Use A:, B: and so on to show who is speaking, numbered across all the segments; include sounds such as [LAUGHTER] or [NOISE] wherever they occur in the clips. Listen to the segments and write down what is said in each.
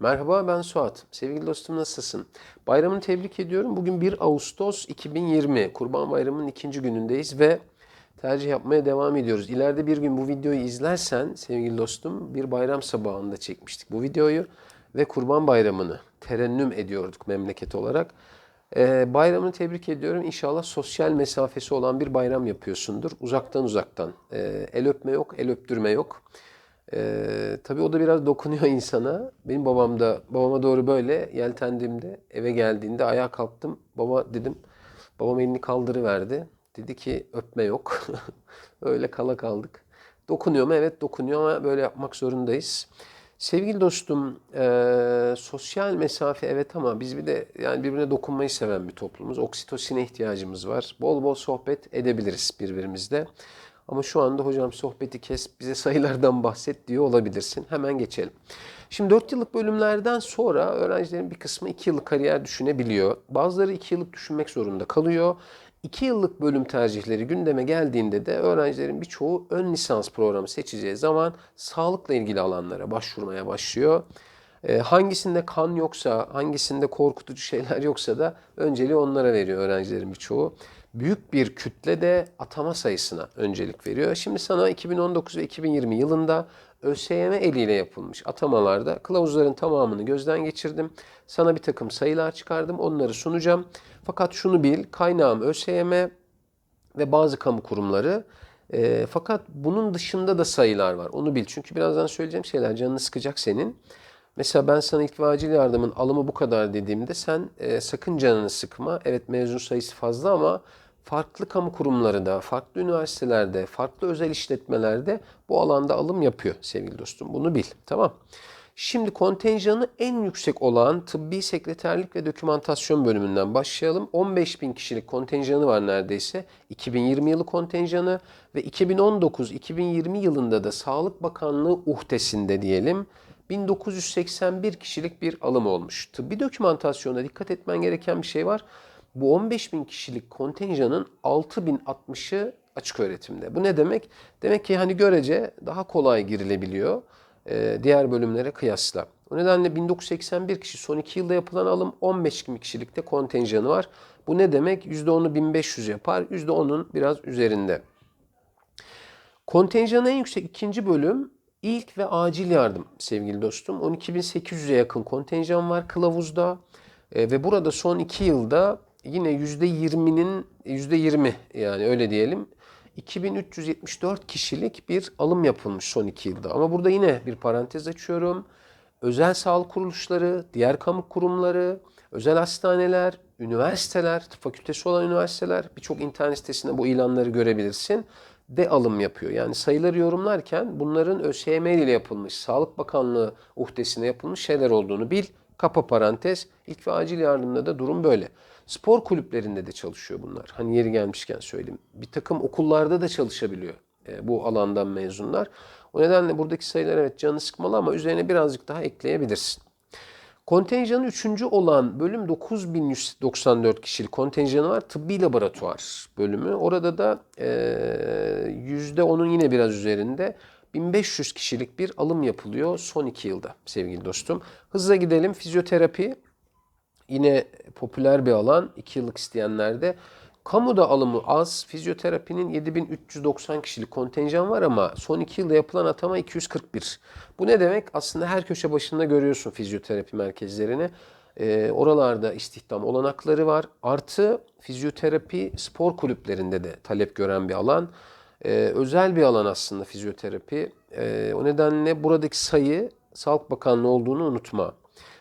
A: Merhaba ben Suat. Sevgili dostum nasılsın? Bayramını tebrik ediyorum. Bugün 1 Ağustos 2020. Kurban Bayramı'nın ikinci günündeyiz ve tercih yapmaya devam ediyoruz. İleride bir gün bu videoyu izlersen sevgili dostum bir bayram sabahında çekmiştik bu videoyu ve Kurban Bayramı'nı terennüm ediyorduk memleket olarak. Ee, bayramını tebrik ediyorum. İnşallah sosyal mesafesi olan bir bayram yapıyorsundur. Uzaktan uzaktan. Ee, el öpme yok, el öptürme yok. Ee, tabii o da biraz dokunuyor [LAUGHS] insana. Benim babam da babama doğru böyle yeltendiğimde eve geldiğinde ayağa kalktım. Baba dedim. Babam elini kaldırıverdi. Dedi ki öpme yok. [LAUGHS] Öyle kala kaldık. Dokunuyor mu? Evet dokunuyor ama böyle yapmak zorundayız. Sevgili dostum, eee, sosyal mesafe evet ama biz bir de yani birbirine dokunmayı seven bir toplumuz. Oksitosine ihtiyacımız var. Bol bol sohbet edebiliriz birbirimizle. Ama şu anda hocam sohbeti kes, bize sayılardan bahset diyor olabilirsin. Hemen geçelim. Şimdi 4 yıllık bölümlerden sonra öğrencilerin bir kısmı 2 yıllık kariyer düşünebiliyor. Bazıları 2 yıllık düşünmek zorunda kalıyor. 2 yıllık bölüm tercihleri gündeme geldiğinde de öğrencilerin birçoğu ön lisans programı seçeceği zaman sağlıkla ilgili alanlara başvurmaya başlıyor. E, hangisinde kan yoksa, hangisinde korkutucu şeyler yoksa da önceliği onlara veriyor öğrencilerin birçoğu. Büyük bir kütle de atama sayısına öncelik veriyor. Şimdi sana 2019 ve 2020 yılında ÖSYM eliyle yapılmış atamalarda kılavuzların tamamını gözden geçirdim. Sana bir takım sayılar çıkardım, onları sunacağım. Fakat şunu bil, kaynağım ÖSYM ve bazı kamu kurumları. E, fakat bunun dışında da sayılar var. Onu bil. Çünkü birazdan söyleyeceğim şeyler canını sıkacak senin. Mesela ben sana ilk acil yardımın alımı bu kadar dediğimde sen e, sakın canını sıkma. Evet mezun sayısı fazla ama farklı kamu kurumları da, farklı üniversitelerde, farklı özel işletmelerde bu alanda alım yapıyor sevgili dostum. Bunu bil. Tamam. Şimdi kontenjanı en yüksek olan tıbbi sekreterlik ve dokümantasyon bölümünden başlayalım. 15 bin kişilik kontenjanı var neredeyse. 2020 yılı kontenjanı ve 2019-2020 yılında da Sağlık Bakanlığı uhdesinde diyelim 1981 kişilik bir alım olmuş. Tıbbi dokümantasyonda dikkat etmen gereken bir şey var. Bu 15 bin kişilik kontenjanın 6060'ı açık öğretimde. Bu ne demek? Demek ki hani görece daha kolay girilebiliyor e, diğer bölümlere kıyasla. O nedenle 1981 kişi son 2 yılda yapılan alım 15 bin kişilikte kontenjanı var. Bu ne demek? %10'u 1500 yapar. %10'un biraz üzerinde. Kontenjanı en yüksek ikinci bölüm ilk ve acil yardım sevgili dostum. 12.800'e yakın kontenjan var kılavuzda. E, ve burada son 2 yılda yine %20'nin %20 yani öyle diyelim 2374 kişilik bir alım yapılmış son 2 yılda. Ama burada yine bir parantez açıyorum. Özel sağlık kuruluşları, diğer kamu kurumları, özel hastaneler, üniversiteler, tıp fakültesi olan üniversiteler birçok internet sitesinde bu ilanları görebilirsin de alım yapıyor. Yani sayıları yorumlarken bunların ÖSYM ile yapılmış, Sağlık Bakanlığı uhdesine yapılmış şeyler olduğunu bil. Kapa parantez. İlk ve acil yardımda da durum böyle. Spor kulüplerinde de çalışıyor bunlar. Hani yeri gelmişken söyleyeyim. Bir takım okullarda da çalışabiliyor e, bu alandan mezunlar. O nedenle buradaki sayılar evet canı sıkmalı ama üzerine birazcık daha ekleyebilirsin. Kontenjanı üçüncü olan bölüm 9194 kişilik kontenjanı var. Tıbbi laboratuvar bölümü. Orada da e, %10'un yine biraz üzerinde 1500 kişilik bir alım yapılıyor son iki yılda sevgili dostum. Hızla gidelim. Fizyoterapi yine popüler bir alan. 2 yıllık isteyenlerde. Kamuda alımı az. Fizyoterapinin 7390 kişilik kontenjan var ama son 2 yılda yapılan atama 241. Bu ne demek? Aslında her köşe başında görüyorsun fizyoterapi merkezlerini. Ee, oralarda istihdam olanakları var. Artı fizyoterapi spor kulüplerinde de talep gören bir alan. Ee, özel bir alan aslında fizyoterapi. Ee, o nedenle buradaki sayı Sağlık Bakanlığı olduğunu unutma.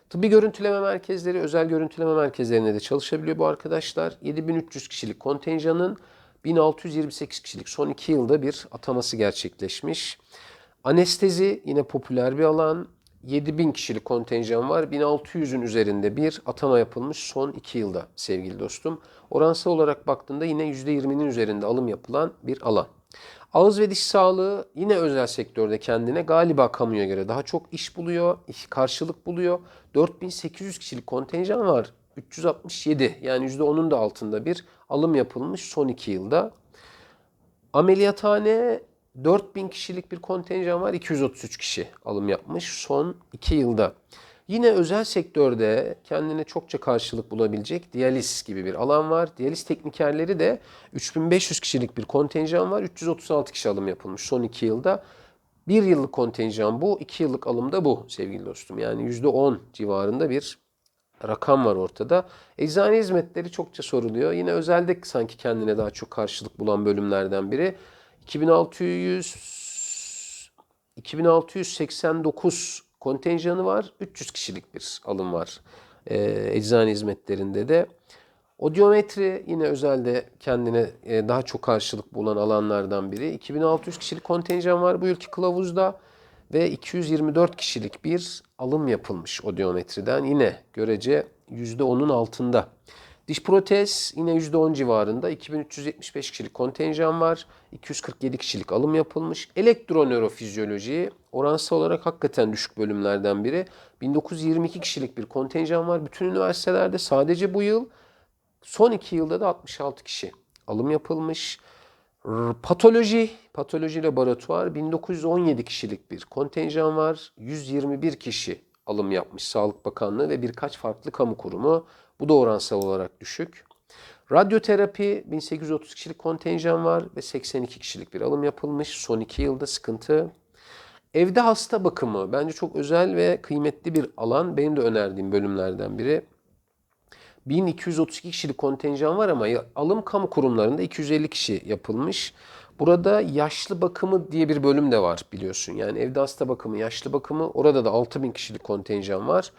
A: Tıbbi görüntüleme merkezleri, özel görüntüleme merkezlerinde de çalışabiliyor bu arkadaşlar. 7300 kişilik kontenjanın 1628 kişilik son 2 yılda bir ataması gerçekleşmiş. Anestezi yine popüler bir alan. 7000 kişilik kontenjan var. 1600'ün üzerinde bir atama yapılmış son 2 yılda sevgili dostum. Oransal olarak baktığında yine %20'nin üzerinde alım yapılan bir alan. Ağız ve diş sağlığı yine özel sektörde kendine galiba kamuya göre daha çok iş buluyor, karşılık buluyor. 4800 kişilik kontenjan var. 367 yani %10'un da altında bir alım yapılmış son 2 yılda. Ameliyathane 4000 kişilik bir kontenjan var. 233 kişi alım yapmış son 2 yılda. Yine özel sektörde kendine çokça karşılık bulabilecek diyaliz gibi bir alan var. Diyaliz teknikerleri de 3500 kişilik bir kontenjan var. 336 kişi alım yapılmış son 2 yılda. Bir yıllık kontenjan bu, iki yıllık alım da bu sevgili dostum. Yani %10 civarında bir rakam var ortada. Eczane hizmetleri çokça soruluyor. Yine özelde sanki kendine daha çok karşılık bulan bölümlerden biri. 2600 2689 kontenjanı var. 300 kişilik bir alım var. Ee, eczane hizmetlerinde de. Odiometri yine özelde kendine e, daha çok karşılık bulan alanlardan biri. 2600 kişilik kontenjan var bu yılki kılavuzda ve 224 kişilik bir alım yapılmış odiometriden. Yine görece %10'un altında. Diş protez yine %10 civarında 2375 kişilik kontenjan var. 247 kişilik alım yapılmış. Elektronörofizyoloji oransal olarak hakikaten düşük bölümlerden biri. 1922 kişilik bir kontenjan var. Bütün üniversitelerde sadece bu yıl son iki yılda da 66 kişi alım yapılmış. Patoloji, patoloji laboratuvar 1917 kişilik bir kontenjan var. 121 kişi alım yapmış Sağlık Bakanlığı ve birkaç farklı kamu kurumu. Bu da oransal olarak düşük. Radyoterapi 1830 kişilik kontenjan var ve 82 kişilik bir alım yapılmış. Son iki yılda sıkıntı. Evde hasta bakımı bence çok özel ve kıymetli bir alan. Benim de önerdiğim bölümlerden biri. 1232 kişilik kontenjan var ama alım kamu kurumlarında 250 kişi yapılmış. Burada yaşlı bakımı diye bir bölüm de var biliyorsun. Yani evde hasta bakımı, yaşlı bakımı orada da 6000 kişilik kontenjan var.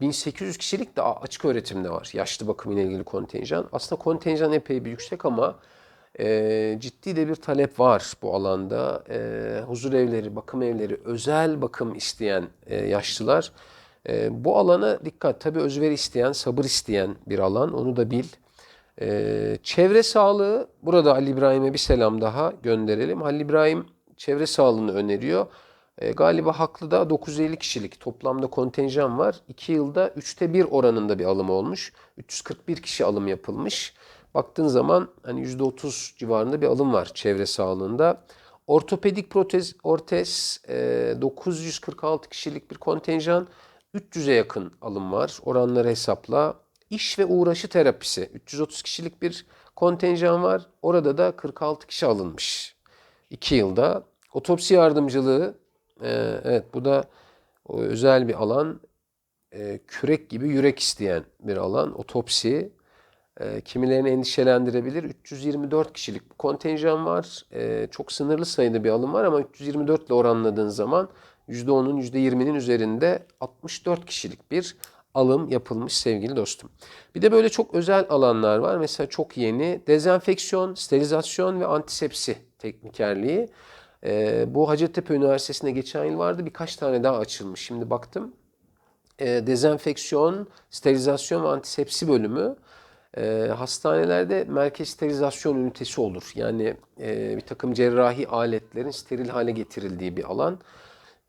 A: 1800 kişilik de açık öğretimde var. Yaşlı bakım ile ilgili kontenjan. Aslında kontenjan epey bir yüksek ama e, ciddi de bir talep var bu alanda. E, huzur evleri, bakım evleri, özel bakım isteyen e, yaşlılar e, bu alana dikkat. Tabii özveri isteyen, sabır isteyen bir alan. Onu da bil. E, çevre sağlığı, burada Ali İbrahim'e bir selam daha gönderelim. Halil İbrahim çevre sağlığını öneriyor. E, galiba haklı da 950 kişilik toplamda kontenjan var. 2 yılda 3'te 1 oranında bir alım olmuş. 341 kişi alım yapılmış. Baktığın zaman hani %30 civarında bir alım var çevre sağlığında. Ortopedik protez, ortez e, 946 kişilik bir kontenjan. 300'e yakın alım var. Oranları hesapla. İş ve uğraşı terapisi 330 kişilik bir kontenjan var. Orada da 46 kişi alınmış. 2 yılda. Otopsi yardımcılığı e, evet bu da özel bir alan. E, kürek gibi yürek isteyen bir alan. Otopsi. E, kimilerini endişelendirebilir. 324 kişilik bir kontenjan var. Çok sınırlı sayıda bir alım var ama 324 ile oranladığın zaman %10'un %20'nin üzerinde 64 kişilik bir alım yapılmış sevgili dostum. Bir de böyle çok özel alanlar var. Mesela çok yeni dezenfeksiyon, sterilizasyon ve antisepsi teknikerliği. Ee, bu Hacettepe Üniversitesi'nde geçen yıl vardı. Birkaç tane daha açılmış. Şimdi baktım. Ee, dezenfeksiyon, sterilizasyon ve antisepsi bölümü e, hastanelerde merkez sterilizasyon ünitesi olur. Yani e, bir takım cerrahi aletlerin steril hale getirildiği bir alan.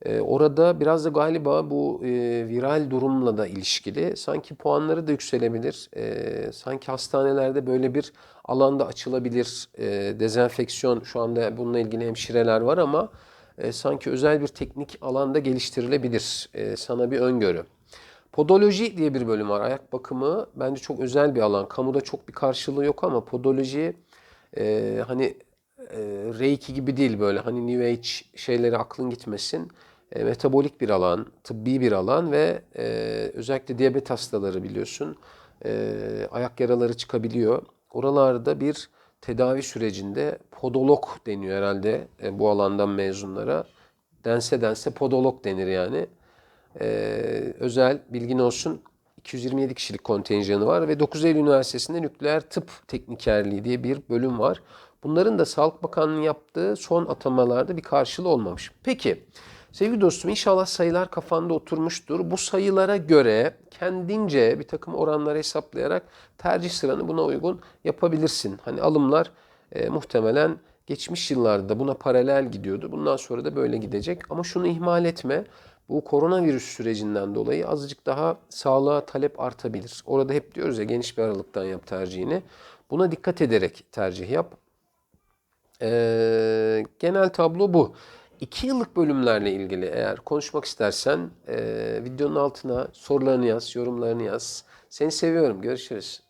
A: Ee, orada biraz da galiba bu e, viral durumla da ilişkili. Sanki puanları da yükselebilir. E, sanki hastanelerde böyle bir alanda açılabilir. E, dezenfeksiyon şu anda bununla ilgili hemşireler var ama e, sanki özel bir teknik alanda geliştirilebilir. Sana bir öngörü. Podoloji diye bir bölüm var. Ayak bakımı bence çok özel bir alan. Kamuda çok bir karşılığı yok ama podoloji e, hani Reiki gibi değil böyle hani New Age şeyleri aklın gitmesin. E, metabolik bir alan, tıbbi bir alan ve e, özellikle diyabet hastaları biliyorsun e, ayak yaraları çıkabiliyor. Oralarda bir tedavi sürecinde podolog deniyor herhalde e, bu alandan mezunlara. Dense dense podolog denir yani. E, özel bilgin olsun 227 kişilik kontenjanı var ve 9 Eylül Üniversitesi'nde nükleer tıp teknikerliği diye bir bölüm var. Bunların da Sağlık Bakanlığı'nın yaptığı son atamalarda bir karşılığı olmamış. Peki sevgili dostum inşallah sayılar kafanda oturmuştur. Bu sayılara göre kendince bir takım oranlar hesaplayarak tercih sıranı buna uygun yapabilirsin. Hani alımlar e, muhtemelen geçmiş yıllarda buna paralel gidiyordu. Bundan sonra da böyle gidecek. Ama şunu ihmal etme. Bu koronavirüs sürecinden dolayı azıcık daha sağlığa talep artabilir. Orada hep diyoruz ya geniş bir aralıktan yap tercihini. Buna dikkat ederek tercih yap. Ee, genel tablo bu. 2 yıllık bölümlerle ilgili eğer konuşmak istersen e, videonun altına sorularını yaz, yorumlarını yaz. Seni seviyorum. Görüşürüz.